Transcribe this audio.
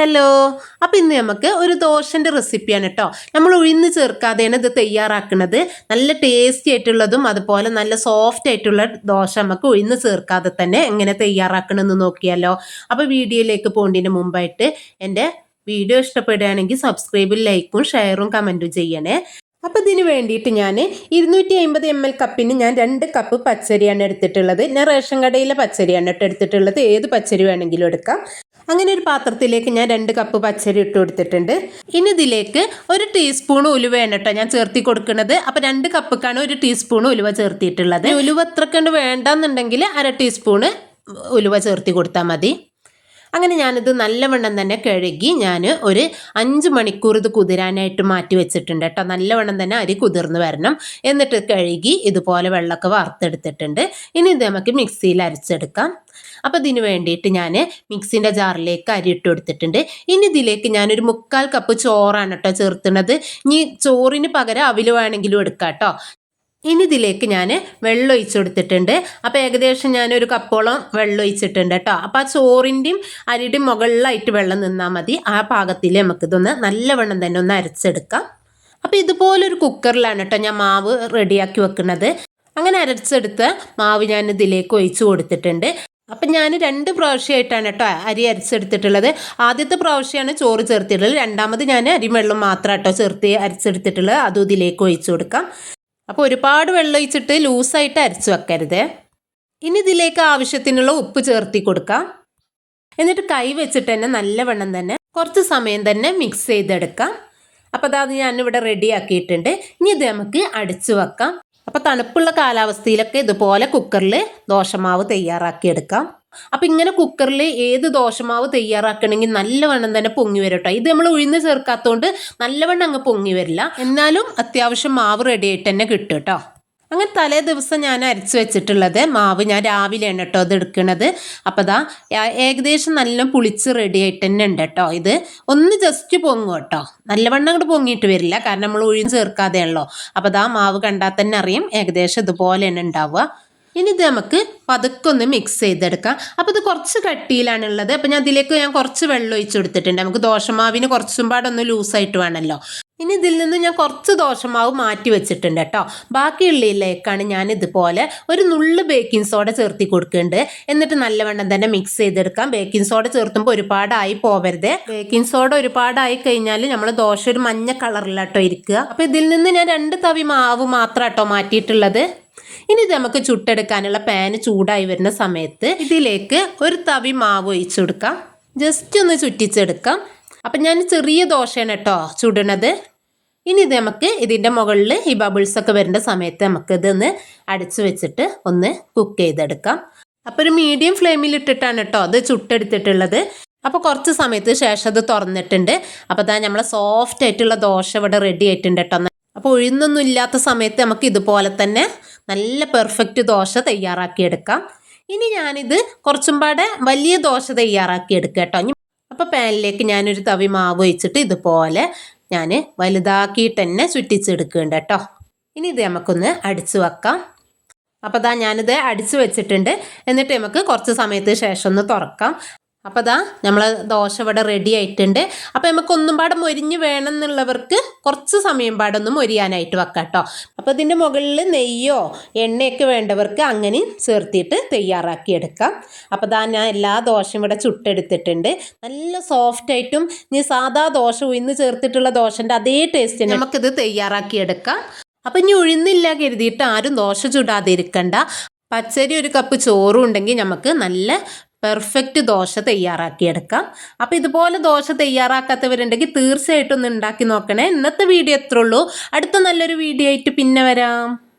Hello അപ്പം ഇന്ന് നമുക്ക് ഒരു ദോശന്റെ റെസിപ്പിയാണ് കേട്ടോ നമ്മൾ ഉഴുന്ന് ചേർക്കാതെയാണ് ഇത് തയ്യാറാക്കുന്നത്. നല്ല ടേസ്റ്റി ആയിട്ടുള്ളതും അതുപോലെ നല്ല സോഫ്റ്റ് ആയിട്ടുള്ള ദോശ നമുക്ക് ഉഴുന്ന് ചേർക്കാതെ തന്നെ എങ്ങനെ തയ്യാറാക്കണമെന്ന് നോക്കിയാലോ. അപ്പോൾ വീഡിയോയിലേക്ക് പോകേണ്ടതിന് മുമ്പായിട്ട് എന്റെ വീഡിയോ ഇഷ്ടപ്പെടുകയാണെങ്കിൽ സബ്സ്ക്രൈബും ലൈക്കും ഷെയറും കമന്റും ചെയ്യണേ. അപ്പോൾ ഇതിന് വേണ്ടിയിട്ട് ഞാൻ ഇരുന്നൂറ്റി അമ്പത് എം എൽ കപ്പിന് ഞാൻ രണ്ട് കപ്പ് പച്ചരിയാണ് എടുത്തിട്ടുള്ളത്. ഞാൻ റേഷൻ കടയിലെ പച്ചരിയാണ് എടുത്തിട്ടുള്ളത്. ഏത് പച്ചരി വേണമെങ്കിലും എടുക്കാം. അങ്ങനെ ഒരു പാത്രത്തിലേക്ക് ഞാൻ രണ്ട് കപ്പ് പച്ചരി ഇട്ട് കൊടുത്തിട്ടുണ്ട്. ഇനി ഇതിലേക്ക് ഒരു ടീസ്പൂൺ ഉലുവയാണ് കേട്ടോ ഞാൻ ചേർത്തി കൊടുക്കുന്നത്. അപ്പോൾ രണ്ട് കപ്പക്കാണ് ഒരു ടീസ്പൂൺ ഉലുവ ചേർത്തിയിട്ടുള്ളത്. ഉലുവ എത്രക്കണ്ട് വേണ്ടെന്നുണ്ടെങ്കിൽ അര ടീസ്പൂണ് ഉലുവ ചേർത്തി കൊടുത്താൽ മതി. അങ്ങനെ ഞാനിത് നല്ലവണ്ണം തന്നെ കഴുകി ഞാൻ ഒരു അഞ്ച് മണിക്കൂർ ഇത് കുതിരാനായിട്ട് മാറ്റി വെച്ചിട്ടുണ്ട് കേട്ടോ. നല്ലവണ്ണം തന്നെ അരി കുതിർന്ന് വരണം. എന്നിട്ട് കഴുകി ഇതുപോലെ വെള്ളമൊക്കെ വറുത്തെടുത്തിട്ടുണ്ട്. ഇനി ഇത് നമുക്ക് മിക്സിയിൽ അരച്ചെടുക്കാം. അപ്പോൾ ഇതിന് വേണ്ടിയിട്ട് ഞാൻ മിക്സിന്റെ ജാറിലേക്ക് അരി ഇട്ട് കൊടുത്തിട്ടുണ്ട്. ഇനി ഇതിലേക്ക് ഞാനൊരു മുക്കാൽ കപ്പ് ചോറാണ് കേട്ടോ ചേർത്തുന്നത്. ഇനി ചോറിന് പകരം അവിൽ വേണമെങ്കിലും എടുക്കാം കേട്ടോ. ഇനി ഇതിലേക്ക് ഞാൻ വെള്ളം ഒഴിച്ചു കൊടുത്തിട്ടുണ്ട് അപ്പോൾ ഏകദേശം ഞാനൊരു കപ്പോളം വെള്ളം ഒഴിച്ചിട്ടുണ്ട് കേട്ടോ. അപ്പോൾ ആ ചോറിന്റെയും അരിയുടെയും മുകളിലായിട്ട് വെള്ളം നിന്നാൽ മതി. ആ പാകത്തിൽ നമുക്കിതൊന്ന് നല്ലവണ്ണം തന്നെ ഒന്ന് അരച്ചെടുക്കാം. അപ്പോൾ ഇതുപോലൊരു കുക്കറിലാണ് കേട്ടോ ഞാൻ മാവ് റെഡിയാക്കി വെക്കുന്നത്. അങ്ങനെ അരച്ചെടുത്ത മാവ് ഞാൻ ഇതിലേക്ക് ഒഴിച്ചു കൊടുത്തിട്ടുണ്ട്. അപ്പം ഞാൻ രണ്ട് പ്രാവശ്യമായിട്ടാണ് കേട്ടോ അരി അരച്ചെടുത്തിട്ടുള്ളത്. ആദ്യത്തെ പ്രാവശ്യമാണ് ചോറ് ചേർത്തിട്ടുള്ളത്. രണ്ടാമത് ഞാൻ അരിവെള്ളം മാത്രം കേട്ടോ ചേർത്ത് അരച്ചെടുത്തിട്ടുള്ളത്. അതും ഇതിലേക്ക് ഒഴിച്ചു കൊടുക്കാം. അപ്പോൾ ഒരുപാട് വെള്ളം ഒഴിച്ചിട്ട് ലൂസായിട്ട് അരച്ച് വെക്കരുത്. ഇനി ഇതിലേക്ക് ആവശ്യത്തിനുള്ള ഉപ്പ് ചേർത്തി കൊടുക്കാം. എന്നിട്ട് കൈ വെച്ചിട്ട് തന്നെ നല്ലവണ്ണം തന്നെ കുറച്ച് സമയം തന്നെ മിക്സ് ചെയ്തെടുക്കാം. അപ്പോൾ അതാത് ഞാനിവിടെ റെഡി ആക്കിയിട്ടുണ്ട്. ഇനി ഇത് നമുക്ക് അടിച്ചു വെക്കാം. അപ്പോൾ തണുപ്പുള്ള കാലാവസ്ഥയിലൊക്കെ ഇതുപോലെ കുക്കറിൽ ദോശമാവ് തയ്യാറാക്കിയെടുക്കാം. അപ്പം ഇങ്ങനെ കുക്കറിൽ ഏത് ദോശമാവ് തയ്യാറാക്കണമെങ്കിൽ നല്ലവണ്ണം തന്നെ പൊങ്ങി വരട്ടോ ഇത് നമ്മൾ ഉഴുന്ന് ചേർക്കാത്തതുകൊണ്ട് നല്ലവണ്ണം അങ്ങ് പൊങ്ങി വരില്ല. എന്നാലും അത്യാവശ്യം മാവ് റെഡി ആയിട്ട് തന്നെ കിട്ടും കേട്ടോ അങ്ങനെ തലേ ദിവസം ഞാൻ അരച്ച് വെച്ചിട്ടുള്ളത് മാവ് ഞാൻ രാവിലെയാണ് കേട്ടോ അത് എടുക്കുന്നത് അപ്പോൾ ദാ ഏകദേശം നല്ല പുളിച്ച് റെഡി ആയിട്ട് തന്നെ ഉണ്ട് കേട്ടോ ഇത് ഒന്ന് ജസ്റ്റ് പൊങ്ങും കേട്ടോ നല്ലവണ്ണം അങ്ങോട്ട് പൊങ്ങിയിട്ട് വരില്ല. കാരണം നമ്മൾ ഉഴുന്ന് ചേർക്കാതെയാണല്ലോ. അപ്പോൾ ദാ മാവ് കണ്ടാൽ തന്നെ അറിയും. ഏകദേശം ഇതുപോലെ തന്നെ ഉണ്ടാവുക. ഇനി ഇത് നമുക്ക് പതുക്കൊന്ന് മിക്സ് ചെയ്തെടുക്കാം. അപ്പോൾ ഇത് കുറച്ച് കട്ടിയിലാണുള്ളത്. അപ്പോൾ ഞാൻ ഇതിലേക്ക് ഞാൻ കുറച്ച് വെള്ളം ഒഴിച്ച് കൊടുത്തിട്ടുണ്ട്. നമുക്ക് ദോശമാവിന് കുറച്ചും പാടൊന്ന് ലൂസായിട്ട് വേണമല്ലോ ഇനി ഇതിൽ നിന്ന് ഞാൻ കുറച്ച് ദോശമാവ് മാറ്റി വെച്ചിട്ടുണ്ട് കേട്ടോ. ബാക്കിയുള്ളതിലേക്കാണ് ഞാൻ ഇതുപോലെ ഒരു നുള്ള് ബേക്കിംഗ് സോഡ ചേർത്തി കൊടുക്കുന്നുണ്ട്. എന്നിട്ട് നല്ലവണ്ണം തന്നെ മിക്സ് ചെയ്തെടുക്കാം. ബേക്കിംഗ് സോഡ ചേർത്തുമ്പോൾ ഒരുപാടായി പോവരുത്. ബേക്കിംഗ് സോഡ ഒരുപാടായി കഴിഞ്ഞാൽ നമ്മൾ ദോശ ഒരു മഞ്ഞ കളറിലാട്ടോ ഇരിക്കുക. അപ്പോൾ ഇതിൽ നിന്ന് ഞാൻ രണ്ട് തവി മാവ് മാത്രം കേട്ടോ മാറ്റിയിട്ടുള്ളത്. ഇനി ഇത് നമുക്ക് ചുട്ടെടുക്കാനുള്ള പാന് ചൂടായി വരുന്ന സമയത്ത് ഇതിലേക്ക് ഒരു തവി മാവ് ഒഴിച്ചു കൊടുക്കാം. ജസ്റ്റ് ഒന്ന് ചുറ്റിച്ചെടുക്കാം. അപ്പം ഞാൻ ചെറിയ ദോശയാണ് കേട്ടോ ചുടണത്. ഇനി ഇത് നമുക്ക് ഇതിന്റെ മുകളിൽ ഈ ബബിൾസ് ഒക്കെ വരേണ്ട സമയത്ത് നമുക്ക് ഇതൊന്ന് അടച്ചു വെച്ചിട്ട് ഒന്ന് കുക്ക് ചെയ്തെടുക്കാം. അപ്പോൾ ഒരു മീഡിയം ഫ്ലെയിമിൽ ഇട്ടിട്ടാണ് കേട്ടോ അത് ചുട്ടെടുത്തിട്ടുള്ളത്. അപ്പോൾ കുറച്ച് സമയത്ത് ശേഷം അത് തുറന്നിട്ടുണ്ട്. അപ്പോൾ അതാ നമ്മളെ സോഫ്റ്റ് ആയിട്ടുള്ള ദോശ ഇവിടെ റെഡി ആയിട്ടുണ്ട് കേട്ടോ. അപ്പോൾ ഒഴിന്നൊന്നും ഇല്ലാത്ത സമയത്ത് നമുക്ക് ഇതുപോലെ തന്നെ നല്ല പെർഫെക്റ്റ് ദോശ തയ്യാറാക്കിയെടുക്കാം. ഇനി ഞാനിത് കുറച്ചും പാടെ വലിയ ദോശ തയ്യാറാക്കി എടുക്കാം കേട്ടോ. അപ്പോൾ പാനിലേക്ക് ഞാനൊരു തവി മാവ് വെച്ചിട്ട് ഇതുപോലെ ഞാൻ വലുതാക്കിയിട്ട് തന്നെ ചുറ്റിച്ചെടുക്കുന്നുണ്ട് കേട്ടോ. ഇനി ഇത് നമുക്കൊന്ന് അടിച്ചു വെക്കാം. അപ്പോൾ അതാ ഞാനിത് അടിച്ചു വെച്ചിട്ടുണ്ട്. എന്നിട്ട് നമുക്ക് കുറച്ച് സമയത്ത് ശേഷം ഒന്ന് തുറക്കാം. അപ്പോൾ അതാ നമ്മൾ ദോശ ഇവിടെ റെഡി ആയിട്ടുണ്ട്. അപ്പോൾ നമുക്ക് ഒന്നും പാടെ മൊരിഞ്ഞ് വേണം എന്നുള്ളവർക്ക് കുറച്ച് സമയം പാടൊന്നും മൊരിയാനായിട്ട് വെക്കാം കേട്ടോ അപ്പോൾ ഇതിന്റെ മുകളിൽ നെയ്യോ എണ്ണയൊക്കെ വേണ്ടവർക്ക് അങ്ങനെ ചേർത്തിട്ട് തയ്യാറാക്കി എടുക്കാം. അപ്പോൾ അതാ ഞാൻ എല്ലാ ദോശയും ഇവിടെ ചുട്ടെടുത്തിട്ടുണ്ട്. നല്ല സോഫ്റ്റ് ആയിട്ടും ഇനി സാധാ ദോശ ഉയർന്ന് ചേർത്തിട്ടുള്ള ദോശന്റെ അതേ ടേസ്റ്റ് നമുക്കിത് തയ്യാറാക്കി എടുക്കാം. അപ്പം ഇനി ഉഴുന്നില്ല കരുതിയിട്ട് ആരും ദോശ ചുടാതിരിക്കണ്ട. പച്ചരി ഒരു കപ്പ് ചോറും ഉണ്ടെങ്കിൽ നമുക്ക് നല്ല പെർഫെക്റ്റ് ദോശ തയ്യാറാക്കിയെടുക്കാം അപ്പോൾ ഇതുപോലെ ദോശ തയ്യാറാക്കാത്തവരുണ്ടെങ്കിൽ തീർച്ചയായിട്ടും ഒന്ന് ഉണ്ടാക്കി നോക്കണേ. ഇന്നത്തെ വീഡിയോ എത്ര ഉള്ളൂ. അടുത്ത നല്ലൊരു വീഡിയോ ആയിട്ട് പിന്നെ വരാം.